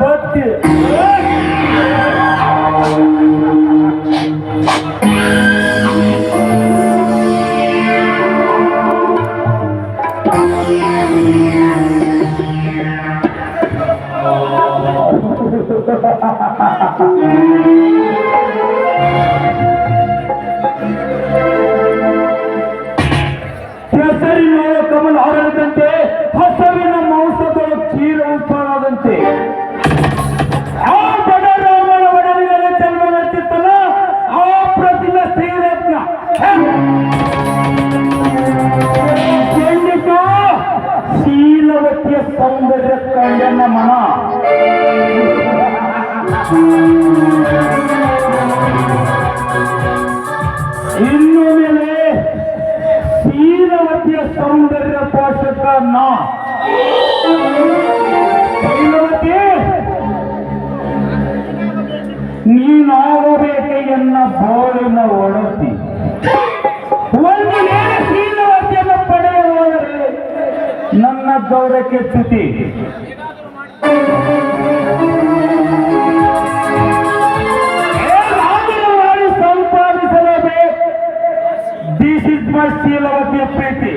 ಭಕ್ತಿ ಕೆಸರಿನ ಕಮಲ ಹರಳದಂತೆ ಶೀಲವತಿಯ ಸೌಂದರ್ಯ ಕಂಡನ ಮನ. ಇನ್ನು ಮೇಲೆ ಶೀಲವತಿಯ ಸೌಂದರ್ಯ ಪೋಷಕ ನಾ. ಶೀಲವತಿ ನೀನಾಗಬೇಕೆ ಎನ್ನ ಒಡತಿ. ಒಂದು ಶೀಲವತಿಯನ್ನು ಪಡೆಯ ನನ್ನ ಗೌರವಕ್ಕೆ ಚ್ಯುತಿ ಮಾಡಿ ಸಂಪಾದಿಸಲೇಬೇಕು ದಿಸ್ ಇಸ್ ಮೈ ಶೀಲವತಿಯ ಪ್ರೀತಿ.